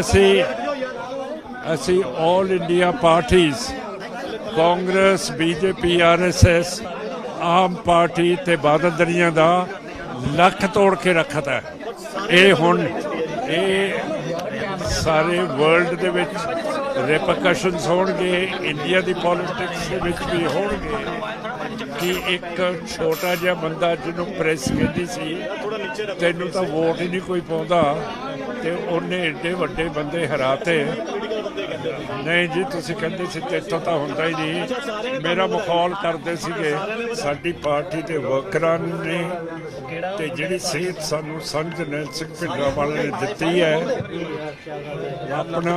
ਅਸੀਂ ਅਸੀਂ 올 ਇੰਡੀਆ ਪਾਰਟੀਆਂ Congress BJP RSS Aam party ਤੇ ਬਾਦਲ ਦਰੀਆਂ ਦਾ ਲੱਖ ਤੋੜ ਕੇ ਰੱਖਤਾ ਇਹ ਹੁਣ, ਇਹ ਸਾਰੇ ਵਰਲਡ ਦੇ ਵਿੱਚ ਰਿਪਰਕਸ਼ਨਸ ਹੋਣਗੇ ਇੰਡੀਆ ਦੀ ਪੋਲਿਟਿਕਸ ਦੇ ਵਿੱਚ ਵੀ ਹੋਣਗੇ, ਕਿ ਇੱਕ ਛੋਟਾ ਜਿਹਾ ਬੰਦਾ ਜਿਹਨੂੰ ਪ੍ਰੈਸ ਕਹਿੰਦੀ ਸੀ, ਤੈਨੂੰ ਤਾਂ ਵੋਟ ਹੀ ਨਹੀਂ ਕੋਈ ਪਾਉਂਦਾ, ਤੇ ਉਹਨੇ ਏਡੇ ਵੱਡੇ ਬੰਦੇ ਹਰਾਤੇ। ਨਹੀਂ ਜੀ, ਤੁਸੀਂ ਕਹਿੰਦੇ ਸੀ ਤੇ ਤਾਂ ਹੁੰਦਾ ਹੀ ਨਹੀਂ। ਮੇਰਾ ਮਖੌਲ ਕਰਦੇ ਸੀਗੇ, ਸਾਡੀ ਪਾਰਟੀ ਦੇ ਵਰਕਰਾਂ ਨੇ ਤੇ ਜਿਹੜੀ ਸਿਹਤ ਸਾਨੂੰ ਸੰਤ ਨੈਲ ਸਿੰਘ ਭਿੰਡਰਾਂ ਵਾਲੇ ਨੇ ਦਿੱਤੀ ਹੈ। ਆਪਣਾ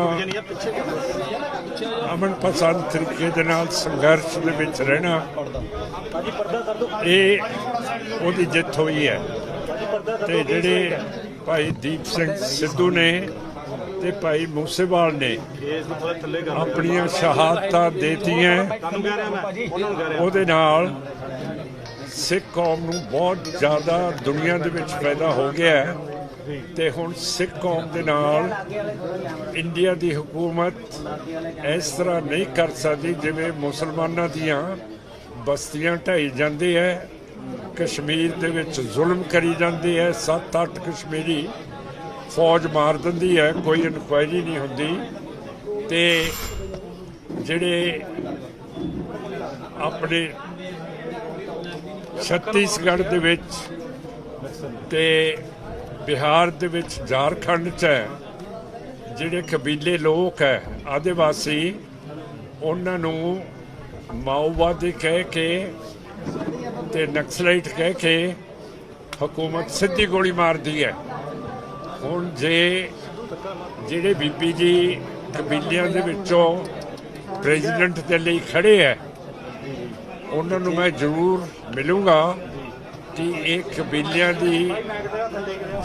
ਅਮਨ ਪਸੰਦ ਤਰੀਕੇ ਦੇ ਨਾਲ ਸੰਘਰਸ਼ ਦੇ ਵਿੱਚ ਰਹਿਣਾ ਇਹ ਉਹਦੀ ਜਿੱਤ ਹੋਈ ਹੈ। ਤੇ ਜਿਹੜੇ ਭਾਈ ਦੀਪ ਸਿੰਘ ਸਿੱਧੂ ਨੇ ਤੇ ਭਾਈ ਮੂਸੇਵਾਲ ਨੇ ਆਪਣੀਆਂ ਸ਼ਹਾਦਤਾਂ ਦੇਤੀਆਂ। ਉਹਦੇ ਨਾਲ ਸਿੱਖ ਕੌਮ ਨੂੰ ਬਹੁਤ ਜ਼ਿਆਦਾ ਦੁਨੀਆ ਦੇ ਵਿੱਚ ਫਾਇਦਾ ਹੋ ਗਿਆ ਹੈ। ਤੇ ਹੁਣ ਸਿੱਖ ਕੌਮ ਦੇ ਨਾਲ ਇੰਡੀਆ ਦੀ ਹਕੂਮਤ ਇਸ ਤਰ੍ਹਾਂ ਨਹੀਂ ਕਰ ਸਕਦੀ ਜਿਵੇਂ ਮੁਸਲਮਾਨਾਂ ਦੀਆਂ ਬਸਤੀਆਂ ਢਾਈ ਜਾਂਦੇ ਹੈ ਕਸ਼ਮੀਰ ਦੇ ਵਿੱਚ ਜ਼ੁਲਮ ਕਰੀ ਜਾਂਦੇ ਹੈ 7-8 ਕਸ਼ਮੀਰੀ ਫੌਜ ਮਾਰ ਦਿੰਦੀ ਹੈ ਕੋਈ ਇਨਕੁਆਇਰੀ ਨਹੀਂ ਹੁੰਦੀ। ਤੇ ਜਿਹੜੇ ਆਪਣੇ ਛੱਤੀਸਗੜ੍ਹ ਦੇ ਵਿੱਚ ਤੇ ਬਿਹਾਰ ਦੇ ਵਿੱਚ ਝਾਰਖੰਡ ਚ ਜਿਹੜੇ ਕਬੀਲੇ ਲੋਕ ਹੈ, ਆਦਿਵਾਸੀ, ਉਹਨਾਂ ਨੂੰ ਮਾਓਵਾਦੀ ਕਹਿ ਕੇ ਤੇ ਨਕਸਲਾਈਟ ਕਹਿ ਕੇ ਹਕੂਮਤ ਸਿੱਧੀ ਗੋਲੀ ਮਾਰਦੀ ਹੈ। ਹੁਣ ਜੇ ਜਿਹੜੇ ਬੀਬੀ ਜੀ ਕਬੀਲਿਆਂ ਦੇ ਵਿੱਚੋਂ ਪ੍ਰੈਜ਼ੀਡੈਂਟ ਦੇ ਲਈ ਖੜੇ ਹੈ ਉਹਨਾਂ ਨੂੰ ਮੈਂ ਜ਼ਰੂਰ ਮਿਲੂੰਗਾ ਕਿ ਇਹ ਕਬੀਲਿਆਂ ਦੀ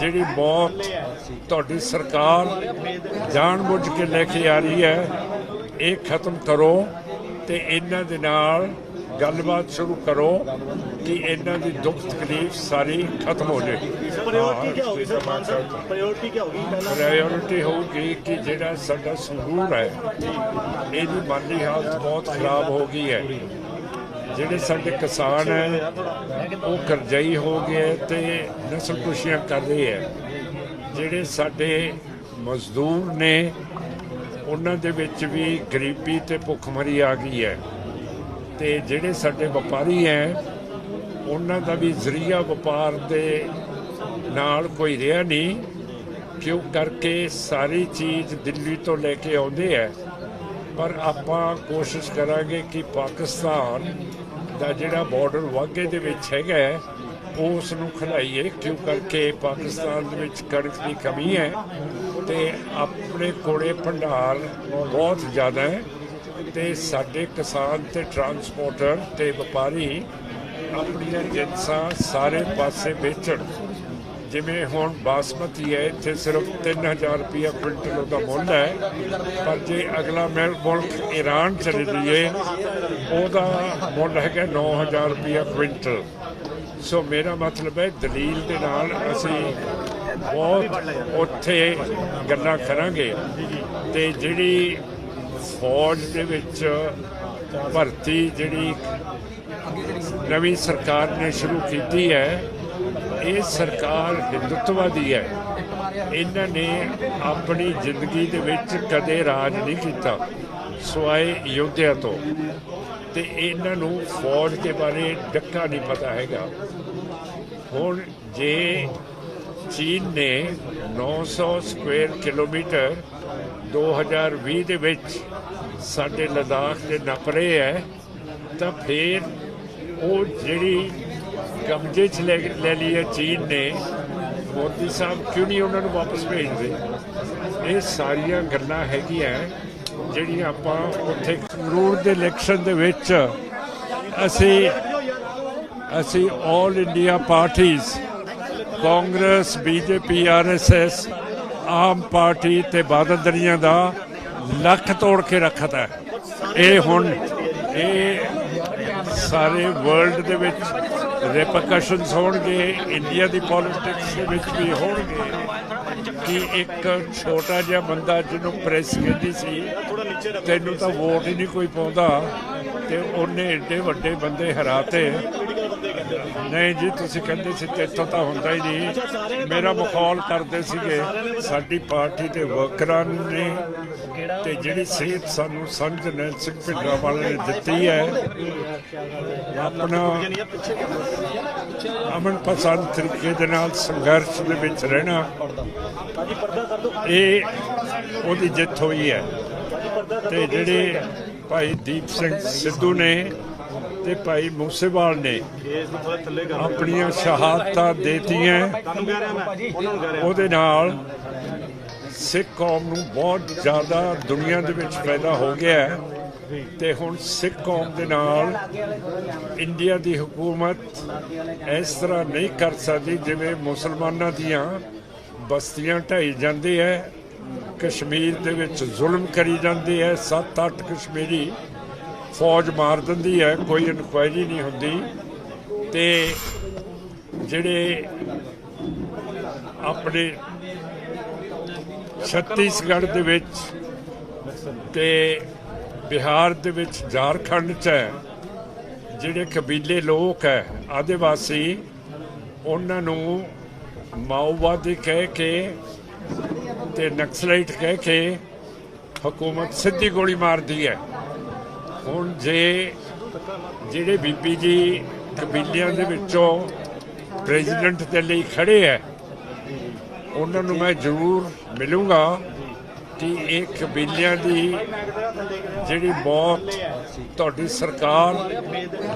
ਜਿਹੜੀ ਮੌਤ ਤੁਹਾਡੀ ਸਰਕਾਰ ਜਾਣਬੁੱਝ ਕੇ ਲੈ ਕੇ ਆ ਰਹੀ ਹੈ ਇਹ ਖਤਮ ਕਰੋ ਤੇ ਇਹਨਾਂ ਦੇ ਨਾਲ ਗੱਲਬਾਤ ਸ਼ੁਰੂ ਕਰੋ ਕਿ ਇਹਨਾਂ ਦੀ ਦੁੱਖ ਤਕਲੀਫ ਸਾਰੀ ਖਤਮ ਹੋ ਜਾਏ ਪ੍ਰਾਇੋਰਟੀ ਕੀ ਹੋਗੀ ਸਰ ਮਾਨ ਪ੍ਰਾਇੋਰਟੀ ਕੀ ਹੋਗੀ ਪਹਿਲਾਂ? ਪ੍ਰਾਇੋਰਿਟੀ ਹੋਊਗੀ ਕਿ ਜਿਹੜਾ ਸਾਡਾ ਸੰਗਰੂਰ ਹੈ ਇਹਦੀ ਮਾਲੀ ਹਾਲਤ ਬਹੁਤ ਖਰਾਬ ਹੋ ਗਈ ਹੈ। ਜਿਹੜੇ ਸਾਡੇ ਕਿਸਾਨ ਹੈ, ਉਹ ਕਰਜ਼ਈ ਹੋ ਗਏ ਤੇ ਨਸਲ ਕੁਸ਼ੀਆਂ ਕਰ ਰਹੇ ਹੈ। ਜਿਹੜੇ ਸਾਡੇ ਮਜ਼ਦੂਰ ਨੇ, ਉਹਨਾਂ ਦੇ ਵਿੱਚ ਵੀ ਗਰੀਬੀ ਤੇ ਭੁੱਖਮਰੀ ਆ ਗਈ ਹੈ। ਤੇ ਜਿਹੜੇ ਸਾਡੇ ਵਪਾਰੀ ਹੈ, ਉਹਨਾਂ ਦਾ ਵੀ ਜ਼ਰੀਆ ਵਪਾਰ ਦੇ ਨਾਲ ਕੋਈ ਰਿਹਾ ਨਹੀਂ, ਕਿਉਂ ਕਰਕੇ ਸਾਰੀ ਚੀਜ਼ ਦਿੱਲੀ ਤੋਂ ਲੈ ਕੇ ਆਉਂਦੇ ਹੈ। ਪਰ ਆਪਾਂ ਕੋਸ਼ਿਸ਼ ਕਰਾਂਗੇ ਕਿ ਪਾਕਿਸਤਾਨ ਦਾ ਜਿਹੜਾ ਬਾਰਡਰ ਵਾਗੇ ਦੇ ਵਿੱਚ ਹੈਗਾ ਹੈ, ਉਸ ਨੂੰ ਖਲਾਈਏ ਕਿਉਂ ਕਰਕੇ ਪਾਕਿਸਤਾਨ ਦੇ ਵਿੱਚ ਕਣਕ ਦੀ ਕਮੀ ਹੈ ਤੇ ਆਪਣੇ ਕੋਲੇ ਭੰਡਾਰ ਬਹੁਤ ਜ਼ਿਆਦਾ ਹੈ ਤੇ ਸਾਡੇ ਕਿਸਾਨ ਤੇ ਟਰਾਂਸਪੋਰਟਰ ਤੇ ਵਪਾਰੀ ਆਪਣੀਆਂ ਜਿੰਸਾਂ ਸਾਰੇ ਪਾਸੇ ਵੇਚਣ। ਜਿਵੇਂ ਹੁਣ ਬਾਸਮਤੀ ਹੈ, ਇੱਥੇ ਸਿਰਫ 3000 ਰੁਪਇਆ ਕੁਇੰਟਲ ਉਹਦਾ ਮੁੱਲ ਹੈ। ਪਰ ਜੇ ਅਗਲਾ ਮਿਲ- ਮੁਲਕ ਈਰਾਨ ਚਲੇ ਜਾਈਏ, ਉਹਦਾ ਮੁੱਲ ਹੈਗਾ 9000 ਰੁਪਇਆ ਕੁਇੰਟਲ। ਸੋ ਮੇਰਾ ਮਤਲਬ ਹੈ, ਦਲੀਲ ਦੇ ਨਾਲ ਅਸੀਂ ਬਹੁਤ ਉੱਥੇ ਗੱਲਾਂ ਕਰਾਂਗੇ। ਤੇ ਜਿਹੜੀ ਫੌਜ ਦੇ ਵਿੱਚ ਭਰਤੀ ਜਿਹੜੀ ਨਵੀਂ ਸਰਕਾਰ ਨੇ ਸ਼ੁਰੂ ਕੀਤੀ ਹੈ ਇਹ ਸਰਕਾਰ ਹਿੰਦੁੱਤਵਾਦੀ ਹੈ। ਇਹਨਾਂ ਨੇ ਆਪਣੀ ਜ਼ਿੰਦਗੀ ਦੇ ਵਿੱਚ ਕਦੇ ਰਾਜ ਨਹੀਂ ਕੀਤਾ, ਸਵਾਏ ਯੋਧਿਆ ਤੋਂ। ਤੇ ਇਹਨਾਂ ਨੂੰ ਫੌਜ ਦੇ ਬਾਰੇ ਡੱਕਾ ਨਹੀਂ ਪਤਾ ਹੈਗਾ। ਹੁਣ ਜੇ ਚੀਨ ਨੇ 900 ਸਕੁਅਰ ਕਿਲੋਮੀਟਰ 2020 ਦੇ ਵਿੱਚ ਸਾਡੇ ਲਦਾਖ ਦੇ ਨਪਰੇ ਹੈ, ਤਾਂ ਫਿਰ ਉਹ ਜਿਹੜੀ ਕਬਜ਼ੇ 'ਚ ਲੈ ਲੈ ਲਈ ਹੈ ਚੀਨ ਨੇ, ਮੋਦੀ ਸਾਹਿਬ ਕਿਉਂ ਨਹੀਂ ਉਹਨਾਂ ਨੂੰ ਵਾਪਸ ਭੇਜਦੇ? ਇਹ ਸਾਰੀਆਂ ਗੱਲਾਂ ਹੈਗੀਆਂ ਜਿਹੜੀਆਂ ਆਪਾਂ ਉੱਥੇ ਸੰਗਰੂਰ ਦੇ ਇਲੈਕਸ਼ਨ ਦੇ ਵਿੱਚ ਅਸੀਂ ਅਸੀਂ 올 ਇੰਡੀਆ ਪਾਰਟੀਆਂ Congress BJP RSS Aam party ਤੇ ਬਾਦਲ ਦਰੀਆਂ ਦਾ ਲੱਖ ਤੋੜ ਕੇ ਰੱਖਦਾ ਇਹ ਹੁਣ ਇਹ ਸਾਰੇ ਵਰਲਡ ਦੇ ਵਿੱਚ ਰਿਪਰਕਸ਼ਨਸ ਹੋਣਗੇ ਇੰਡੀਆ ਦੀ ਪੋਲਿਟਿਕਸ ਦੇ ਵਿੱਚ ਵੀ ਹੋਣਗੇ, ਕਿ ਇੱਕ ਛੋਟਾ ਜਿਹਾ ਬੰਦਾ ਜਿਹਨੂੰ ਪ੍ਰੈਸ ਕਹਿੰਦੀ ਸੀ, ਤੈਨੂੰ ਤਾਂ ਵੋਟ ਹੀ ਨਹੀਂ ਕੋਈ ਪਾਉਂਦਾ, ਤੇ ਉਹਨੇ ਏਡੇ ਵੱਡੇ ਬੰਦੇ ਹਰਾਤੇ ਪੋਲੀਟੀਕਲ ਬੰਦੇ ਕਹਿੰਦੇ ਨੇ ਨਹੀਂ ਜੀ, ਤੁਸੀਂ ਕਹਿੰਦੇ ਸੀ ਤੇ ਇੱਥੋਂ ਤਾਂ ਹੁੰਦਾ ਹੀ ਨਹੀਂ। ਮੇਰਾ ਮਖੌਲ ਕਰਦੇ ਸੀਗੇ। ਸਾਡੀ ਪਾਰਟੀ ਦੇ ਵਰਕਰਾਂ ਨੇ ਤੇ ਜਿਹੜੀ ਸਿਹਤ ਸਾਨੂੰ ਸੰਤ ਨੈਲ ਸਿੰਘ ਭਿੰਡਰਾਂ ਵਾਲੇ ਨੇ ਦਿੱਤੀ ਹੈ। ਆਪਣਾ ਅਮਨ ਪਸੰਦ ਤਰੀਕੇ ਦੇ ਨਾਲ ਸੰਘਰਸ਼ ਦੇ ਵਿੱਚ ਰਹਿਣਾ, ਇਹ ਉਹਦੀ ਜਿੱਤ ਹੋਈ ਹੈ। ਹਾਂਜੀ ਤੇ ਜਿਹੜੇ ਭਾਈ ਦੀਪ ਸਿੰਘ ਸਿੱਧੂ ਨੇ ਤੇ ਭਾਈ ਮੂਸੇਵਾਲ ਨੇ ਆਪਣੀਆਂ ਸ਼ਹਾਦਤਾਂ ਦੇਤੀਆਂ। ਉਹਦੇ ਨਾਲ ਸਿੱਖ ਕੌਮ ਨੂੰ ਬਹੁਤ ਜ਼ਿਆਦਾ ਦੁਨੀਆ ਦੇ ਵਿੱਚ ਫਾਇਦਾ ਹੋ ਗਿਆ ਹੈ। ਤੇ ਹੁਣ ਸਿੱਖ ਕੌਮ ਦੇ ਨਾਲ ਇੰਡੀਆ ਦੀ ਹਕੂਮਤ ਇਸ ਤਰ੍ਹਾਂ ਨਹੀਂ ਕਰ ਸਕਦੀ ਜਿਵੇਂ ਮੁਸਲਮਾਨਾਂ ਦੀਆਂ ਬਸਤੀਆਂ ਢਾਈ ਜਾਂਦੀ ਹੈ। ਕਸ਼ਮੀਰ ਦੇ ਵਿੱਚ ਜ਼ੁਲਮ ਕਰੀ ਜਾਂਦੀ ਹੈ। 7-8 ਕਸ਼ਮੀਰੀ ਫੌਜ ਮਾਰ ਦਿੰਦੀ ਹੈ, ਕੋਈ ਇਨਕੁਆਇਰੀ ਨਹੀਂ ਹੁੰਦੀ। ਤੇ ਜਿਹੜੇ ਆਪਣੇ ਛੱਤੀਸਗੜ੍ਹ ਦੇ ਵਿੱਚ ਤੇ ਬਿਹਾਰ ਦੇ ਵਿੱਚ ਝਾਰਖੰਡ ਚ ਜਿਹੜੇ ਕਬੀਲੇ ਲੋਕ ਹੈ, ਆਦਿਵਾਸੀ, ਉਹਨਾਂ ਨੂੰ ਮਾਓਵਾਦੀ ਕਹਿ ਕੇ ਤੇ ਨਕਸਲਾਈਟ ਕਹਿ ਕੇ ਹਕੂਮਤ ਸਿੱਧੀ ਗੋਲੀ ਮਾਰਦੀ ਹੈ। ਹੁਣ ਜੇ ਜਿਹੜੇ ਬੀਬੀ ਜੀ ਕਬੀਲਿਆਂ ਦੇ ਵਿੱਚੋਂ ਪ੍ਰੈਜ਼ੀਡੈਂਟ ਦੇ ਲਈ ਖੜੇ ਹੈ ਉਹਨਾਂ ਨੂੰ ਮੈਂ ਜ਼ਰੂਰ ਮਿਲੂੰਗਾ ਕਿ ਇਹ ਕਬੀਲਿਆਂ ਦੀ ਜਿਹੜੀ ਮੌਤ ਤੁਹਾਡੀ ਸਰਕਾਰ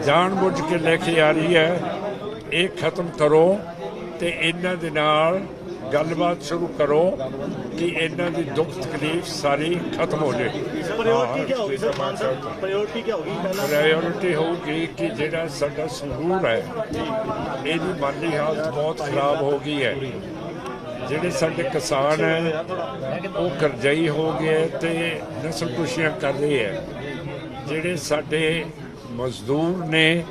ਜਾਣਬੁੱਝ ਕੇ ਲੈ ਕੇ ਆ ਰਹੀ ਹੈ ਇਹ ਖਤਮ ਕਰੋ ਤੇ ਇਹਨਾਂ ਦੇ ਨਾਲ ਗੱਲਬਾਤ ਸ਼ੁਰੂ ਕਰੋ ਕਿ ਇਹਨਾਂ ਦੀ ਦੁੱਖ ਤਕਲੀਫ ਸਾਰੀ ਖਤਮ ਹੋ ਜਾਏ। ਪ੍ਰਾਇੋਰਟੀ ਕੀ ਹੋਗੀ ਸਰ ਮਾਨ ਸਾਹਿਬ ਪ੍ਰਾਇੋਰਟੀ ਕੀ ਹੋਗੀ ਪਹਿਲਾਂ ਪ੍ਰਾਇੋਰਿਟੀ ਹੋਊਗੀ ਕਿ ਜਿਹੜਾ ਸਾਡਾ ਸੰਗਰੂਰ ਹੈ ਇਹਦੀ ਮਾਲੀ ਹਾਲਤ ਬਹੁਤ ਖਰਾਬ ਹੋ ਗਈ ਹੈ। ਜਿਹੜੇ ਸਾਡੇ ਕਿਸਾਨ ਹੈ ਉਹ ਕਰਜ਼ਈ ਹੋ ਗਏ ਤੇ ਨਸਲ ਕੁਸ਼ੀਆਂ ਕਰ ਰਹੇ ਹੈ। ਜਿਹੜੇ ਸਾਡੇ ਮਜ਼ਦੂਰ ਨੇ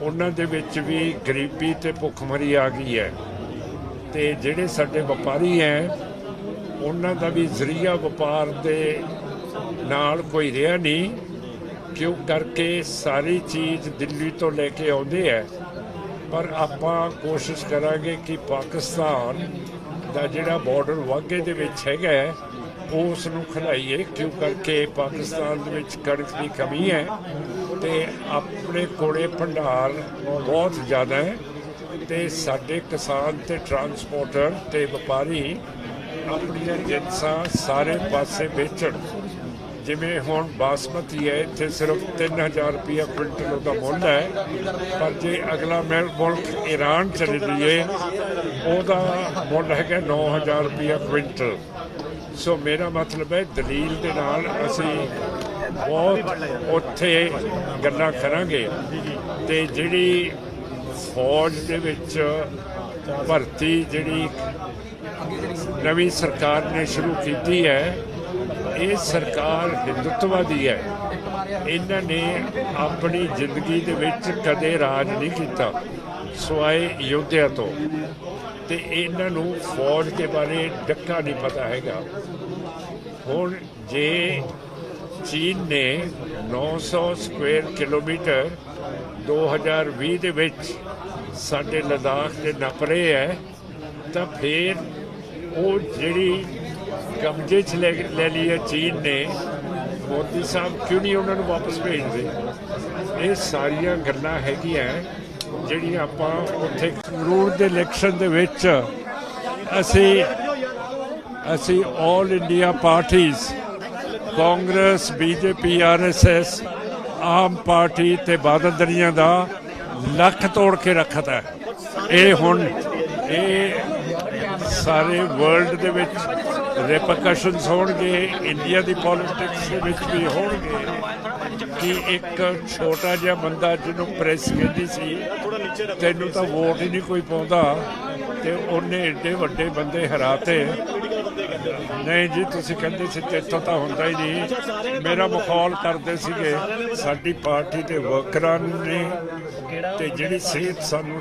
ਉਹਨਾਂ ਦੇ ਵਿੱਚ ਵੀ ਗਰੀਬੀ ਤੇ ਭੁੱਖਮਰੀ ਆ ਗਈ ਹੈ। ਤੇ ਜਿਹੜੇ ਸਾਡੇ ਵਪਾਰੀ ਹੈ ਉਹਨਾਂ ਦਾ ਵੀ ਜ਼ਰੀਆ ਵਪਾਰ ਦੇ ਨਾਲ ਕੋਈ ਰਿਹਾ ਨਹੀਂ। ਕਿਉਂ? ਕਰਕੇ ਸਾਰੀ ਚੀਜ਼ ਦਿੱਲੀ ਤੋਂ ਲੈ ਕੇ ਆਉਂਦੇ ਹੈ ਪਰ ਆਪਾਂ ਕੋਸ਼ਿਸ਼ ਕਰਾਂਗੇ ਕਿ ਪਾਕਿਸਤਾਨ ਦਾ ਜਿਹੜਾ ਬਾਰਡਰ ਵਾਘੇ ਦੇ ਵਿੱਚ ਹੈਗਾ ਹੈ, ਉਸ ਨੂੰ ਖਲਾਈਏ ਕਿਉਂ? ਕਰਕੇ ਪਾਕਿਸਤਾਨ ਦੇ ਵਿੱਚ ਕਣਕ ਦੀ ਕਮੀ ਹੈ ਤੇ ਆਪਣੇ ਕੋਲੇ ਭੰਡਾਰ ਬਹੁਤ ਜ਼ਿਆਦਾ ਹੈ ਤੇ ਸਾਡੇ ਕਿਸਾਨ ਤੇ ਟਰਾਂਸਪੋਰਟਰ ਤੇ ਵਪਾਰੀ ਆਪਣੀਆਂ ਜਿੰਸਾਂ ਸਾਰੇ ਪਾਸੇ ਵੇਚਣ। ਜਿਵੇਂ ਹੁਣ ਬਾਸਮਤੀ ਹੈ, ਇੱਥੇ ਸਿਰਫ 3000 ਰੁਪਇਆ ਕੁਇੰਟਲ ਉਹਦਾ ਮੁੱਲ ਹੈ। ਪਰ ਜੇ ਅਗਲਾ ਮੈਂ ਮੁਲਕ ਈਰਾਨ ਚਲੇ ਜਾਈਏ, ਉਹਦਾ ਮੁੱਲ ਹੈਗਾ 9000 ਰੁਪਇਆ ਕੁਇੰਟਲ। ਸੋ ਮੇਰਾ ਮਤਲਬ ਹੈ, ਦਲੀਲ ਦੇ ਨਾਲ ਅਸੀਂ ਬਹੁਤ ਉੱਥੇ ਗੱਲਾਂ ਕਰਾਂਗੇ। ਤੇ ਜਿਹੜੀ ਫੌਜ ਦੇ ਵਿੱਚ ਭਰਤੀ ਜਿਹੜੀ ਨਵੀਂ ਸਰਕਾਰ ਨੇ ਸ਼ੁਰੂ ਕੀਤੀ ਹੈ ਇਹ ਸਰਕਾਰ ਹਿੰਦੁੱਤਵਾਦੀ ਹੈ। ਇਹਨਾਂ ਨੇ ਆਪਣੀ ਜ਼ਿੰਦਗੀ ਦੇ ਵਿੱਚ ਕਦੇ ਰਾਜ ਨਹੀਂ ਕੀਤਾ, ਸਵਾਏ ਯੋਧਿਆ ਤੋਂ। ਤੇ ਇਹਨਾਂ ਨੂੰ ਫੌਜ ਦੇ ਬਾਰੇ ਡੱਕਾ ਨਹੀਂ ਪਤਾ ਹੈਗਾ। ਹੁਣ ਜੇ ਚੀਨ ਨੇ 900 ਸਕੁਅਰ ਕਿਲੋਮੀਟਰ 2020 ਦੇ ਵਿੱਚ ਸਾਡੇ ਲਦਾਖ ਦੇ ਨਪਰੇ ਹੈ, ਤਾਂ ਫਿਰ ਉਹ ਜਿਹੜੀ ਕਬਜ਼ੇ 'ਚ ਲੈ ਲੈ ਲਈ ਹੈ ਚੀਨ ਨੇ, ਮੋਦੀ ਸਾਹਿਬ ਕਿਉਂ ਨਹੀਂ ਉਹਨਾਂ ਨੂੰ ਵਾਪਸ ਭੇਜਦੇ? ਇਹ ਸਾਰੀਆਂ ਗੱਲਾਂ ਹੈਗੀਆਂ ਜਿਹੜੀਆਂ ਆਪਾਂ ਉੱਥੇ ਸੰਗਰੂਰ ਦੇ ਇਲੈਕਸ਼ਨ ਦੇ ਵਿੱਚ ਅਸੀਂ ਅਸੀਂ ਆਲ ਇੰਡੀਆ ਪਾਰਟੀਆਂ Congress, BJP RSS Aam party ਤੇ ਬਾਦਲ ਦਲੀਆਂ ਦਾ ਲੱਖ ਤੋੜ ਕੇ ਰੱਖਤਾ ਇਹ ਹੁਣ, ਇਹ ਸਾਰੇ ਵਰਲਡ ਦੇ ਵਿੱਚ ਰਿਪਰਕਸ਼ਨਸ ਹੋਣਗੇ ਇੰਡੀਆ ਦੀ ਪੋਲਿਟਿਕਸ ਦੇ ਵਿੱਚ ਵੀ ਹੋਣਗੇ, ਕਿ ਇੱਕ ਛੋਟਾ ਜਿਹਾ ਬੰਦਾ ਜਿਹਨੂੰ ਪ੍ਰੈਸ ਕਹਿੰਦੀ ਸੀ, ਤੈਨੂੰ ਤਾਂ ਵੋਟ ਹੀ ਨਹੀਂ ਕੋਈ ਪਾਉਂਦਾ, ਤੇ ਉਹਨੇ ਏਡੇ ਵੱਡੇ ਬੰਦੇ ਹਰਾਤੇ। ਨਹੀਂ ਜੀ, ਤੁਸੀਂ ਕਹਿੰਦੇ ਸੀ ਤੇ ਤਾਂ ਹੁੰਦਾ ਹੀ ਨਹੀਂ। ਮੇਰਾ ਮਖੌਲ ਕਰਦੇ ਸੀਗੇ, ਸਾਡੀ ਪਾਰਟੀ ਦੇ ਵਰਕਰਾਂ ਨੇ, ਤੇ ਜਿਹੜੀ ਸਿਹਤ ਸਾਨੂੰ